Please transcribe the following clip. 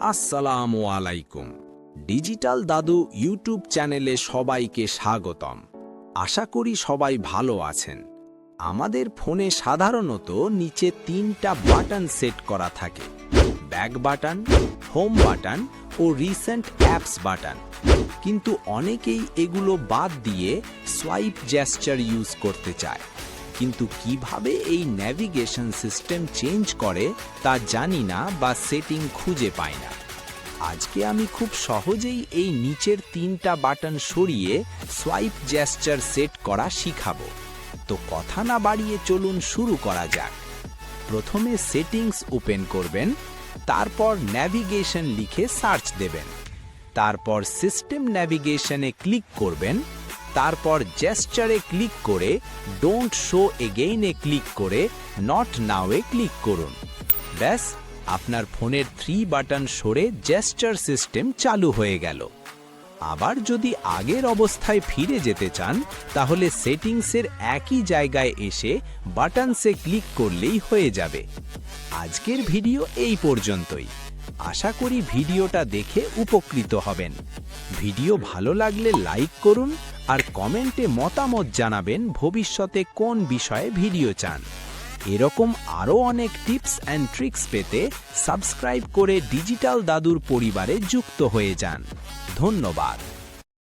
আসসালামু আলাইকুম। ডিজিটাল দাদু ইউটিউব চ্যানেলে সবাইকে স্বাগতম। আশা করি সবাই ভালো আছেন। আমাদের ফোনে সাধারণত নিচে তিনটা বাটন সেট করা থাকে। ব্যাক বাটন, হোম বাটন ও রিসেন্ট অ্যাপস বাটন। কিন্তু অনেকেই এগুলো বাদ দিয়ে সোয়াইপ জেস্টার ইউজ করতে চায়। কিন্তু কীভাবে এই ন্যাভিগেশন সিস্টেম চেঞ্জ করে তা জানি না বা সেটিং খুঁজে পাই না। আজকে আমি খুব সহজেই এই নিচের তিনটা বাটন সরিয়ে সোয়াইপ জেস্টার সেট করা শিখাবো। তো কথা না বাড়িয়ে চলুন শুরু করা যাক। প্রথমে সেটিংস ওপেন করবেন, তারপর ন্যাভিগেশন লিখে সার্চ দেবেন, তারপর সিস্টেম ন্যাভিগেশনে ক্লিক করবেন তারপর জেস্টারে ক্লিক করে ডোন্ট শো এগেইনে ক্লিক করে নট নাওয়ে ক্লিক করুন। ব্যাস, আপনার ফোনের থ্রি বাটন সরে জেস্টার সিস্টেম চালু হয়ে গেল। আবার যদি আগের অবস্থায় ফিরে যেতে চান, তাহলে সেটিংসের একই জায়গায় এসে বাটনসে ক্লিক করলেই হয়ে যাবে। আজকের ভিডিও এই পর্যন্তই। আশা করি ভিডিওটা দেখে উপকৃত হবেন। ভিডিও ভালো লাগলে লাইক করুন আর কমেন্টে মতামত জানাবেন ভবিষ্যতে কোন বিষয়ে ভিডিও চান। এরকম আরও অনেক টিপস অ্যান্ড ট্রিক্স পেতে সাবস্ক্রাইব করে ডিজিটাল দাদুর পরিবারে যুক্ত হয়ে যান। ধন্যবাদ।